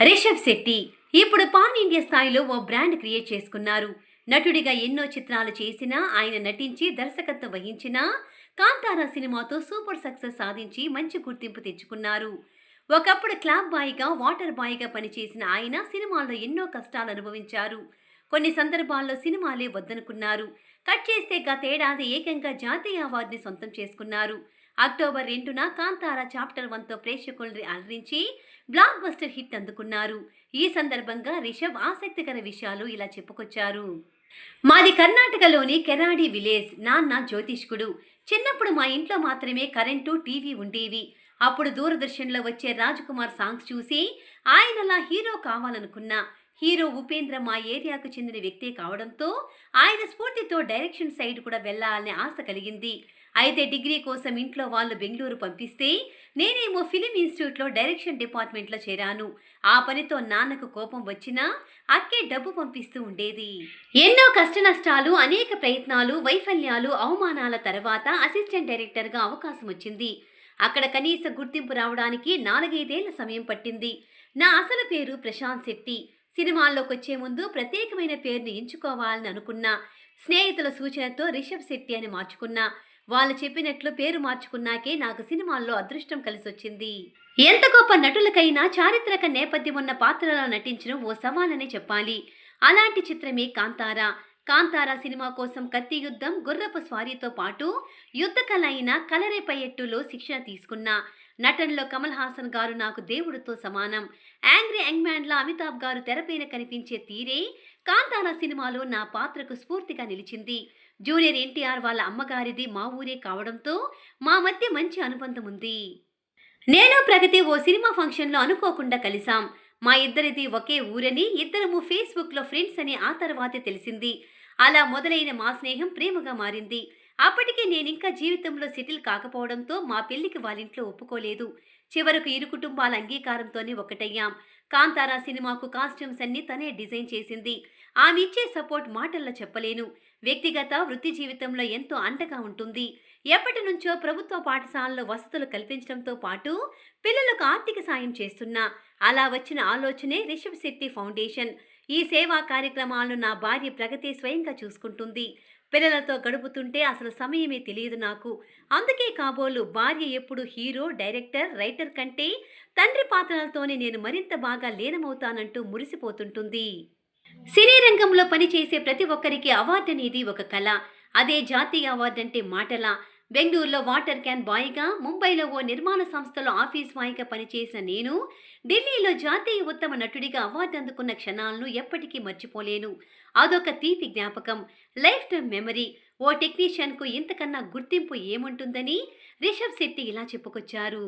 రిషబ్ శెట్టి ఇప్పుడు pan India స్థాయిలో ఓ brand create చేసుకున్నారు. నటుడిగా ఎన్నో చిత్రాలు చేసినా ఆయన నటించి దర్శకత్వం వహించినా కాంతారా సినిమాతో సూపర్ సక్సెస్ సాధించి మంచి గుర్తింపు తెచ్చుకున్నారు. ఒకప్పుడు క్లాబ్ బాయ్గా వాటర్ బాయ్గా పనిచేసిన ఆయన సినిమాల్లో ఎన్నో కష్టాలు అనుభవించారు. కొన్ని సందర్భాల్లో సినిమాలే వద్దనుకున్నారు. కట్ చేస్తే గతేడాది ఏకంగా జాతీయ అవార్డుని సొంతం చేసుకున్నారు. అక్టోబర్ రెండున కాంతార చాప్టర్ వన్తో ప్రేక్షకుల్ని అలరించి బ్లాక్ బస్టర్ హిట్ అందుకున్నారు. ఈ సందర్భంగా రిషబ్ ఆసక్తికర విషయాలు ఇలా చెప్పుకొచ్చారు. మాది కర్ణాటకలోని కెరాడి విలేజ్. నాన్న జ్యోతిష్కుడు. చిన్నప్పుడు మా ఇంట్లో మాత్రమే కరెంటు టీవీ ఉండేవి. అప్పుడు దూరదర్శన్లో వచ్చే రాజ్కుమార్ సాంగ్స్ చూసి ఆయనలా హీరో కావాలనుకున్నా. హీరో ఉపేంద్ర మా ఏరియాకు చెందిన వ్యక్తే కావడంతో ఆయన స్ఫూర్తితో డైరెక్షన్ సైడ్ కూడా వెళ్ళాలనే ఆశ కలిగింది. అయితే డిగ్రీ కోసం ఇంట్లో వాళ్ళు బెంగళూరు పంపిస్తే నేనేమో ఫిలిం ఇన్స్టిట్యూట్లో డైరెక్షన్ డిపార్ట్మెంట్లో చేరాను. ఆ పనితో నాన్నకు కోపం వచ్చినా అక్కే డబ్బు పంపిస్తూ ఉండేది. ఎన్నో కష్ట నష్టాలు అనేక ప్రయత్నాలు వైఫల్యాలు అవమానాల తర్వాత అసిస్టెంట్ డైరెక్టర్గా అవకాశం వచ్చింది. అక్కడ కనీస గుర్తింపు రావడానికి నాలుగైదేళ్ళ సమయం పట్టింది. నా అసలు పేరు ప్రశాంత్ శెట్టి. సినిమాల్లోకి వచ్చే ముందు ప్రత్యేకమైన పేరుని ఎంచుకోవాలని అనుకున్నా స్నేహితుల సూచనతో రిషబ్ శెట్టి అని మార్చుకున్నా. వాళ్ళు చెప్పినట్లు పేరు మార్చుకున్నాకే నాకు సినిమాల్లో అదృష్టం కలిసొచ్చింది. ఎంత గొప్ప నటులకైనా చారిత్రక నేపథ్యం ఉన్న పాత్రలో నటించడం ఓ సవాలనే చెప్పాలి. అలాంటి చిత్రమే కాంతారా. కాంతార సినిమా కోసం కత్తి యుద్ధం గుర్రపు స్వారీతో పాటు యుద్ధ కళ అయిన కలరేపయ్యట్టులో శిక్షణ తీసుకున్నా నటనలో కమల్ హాసన్ గారు నాకు దేవుడితో సమానం. యాంగ్రీ యంగ్మ్యాన్లా అమితాబ్ గారు తెరపైన కనిపించే తీరే కాంతార సినిమాలో నా పాత్రకు స్ఫూర్తిగా నిలిచింది. జూనియర్ ఎన్టీఆర్ వాళ్ళ అమ్మగారిది మా ఊరే కావడంతో మా మధ్య మంచి అనుబంధం ఉంది. నేను ప్రగతి ఓ సినిమా ఫంక్షన్లో అనుకోకుండా కలిసాం మా ఇద్దరిది ఒకే ఊరని ఇద్దరము ఫేస్బుక్లో ఫ్రెండ్స్ అని ఆ తర్వాతే తెలిసింది. అలా మొదలైన మా స్నేహం ప్రేమగా మారింది. అప్పటికే నేనింకా జీవితంలో సెటిల్ కాకపోవడంతో మా పెళ్ళికి వాళ్ళింట్లో ఒప్పుకోలేదు. చివరకు ఇరు కుటుంబాల అంగీకారంతోనే ఒకటయ్యాం. కాంతారా సినిమాకు కాస్ట్యూమ్స్ అన్ని తనే డిజైన్ చేసింది. ఆమె ఇచ్చే సపోర్ట్ మాటల్లో చెప్పలేను. వ్యక్తిగత వృత్తి జీవితంలో ఎంతో అండగా ఉంటుంది. ఎప్పటి నుంచో ప్రభుత్వ పాఠశాలలో వసతులు కల్పించడంతో పాటు పిల్లలకు ఆర్థిక సాయం చేస్తున్నా. అలా వచ్చిన ఆలోచనే రిషబ్ శెట్టి ఫౌండేషన్. ఈ సేవా కార్యక్రమాలను నా భార్య ప్రగతి స్వయంగా చూసుకుంటుంది. పిల్లలతో గడుపుతుంటే అసలు సమయమే తెలియదు నాకు. అందుకే కాబోలు భార్య ఎప్పుడు హీరో డైరెక్టర్ రైటర్ కంటే తండ్రి పాత్రలతోనే నేను మరింత బాగా లీనమవుతానంటూ మురిసిపోతుంటుంది. సినీ రంగంలో పనిచేసే ప్రతి ఒక్కరికి అవార్డు అనేది ఒక కళ. అదే జాతీయ అవార్డు అంటే మాటలా. బెంగళూరులో వాటర్ క్యాన్ బాయ్గా ముంబైలో ఓ నిర్మాణ సంస్థలో ఆఫీస్ బాయ్గా పనిచేసిన నేను ఢిల్లీలో జాతీయ ఉత్తమ నటుడిగా అవార్డు అందుకున్న క్షణాలను ఎప్పటికీ మర్చిపోలేను. అదొక తీపి జ్ఞాపకం. Life time memory. ఓ టెక్నీషియన్కు ఇంతకన్నా గుర్తింపు ఏముంటుందని రిషబ్ శెట్టి ఇలా చెప్పుకొచ్చారు.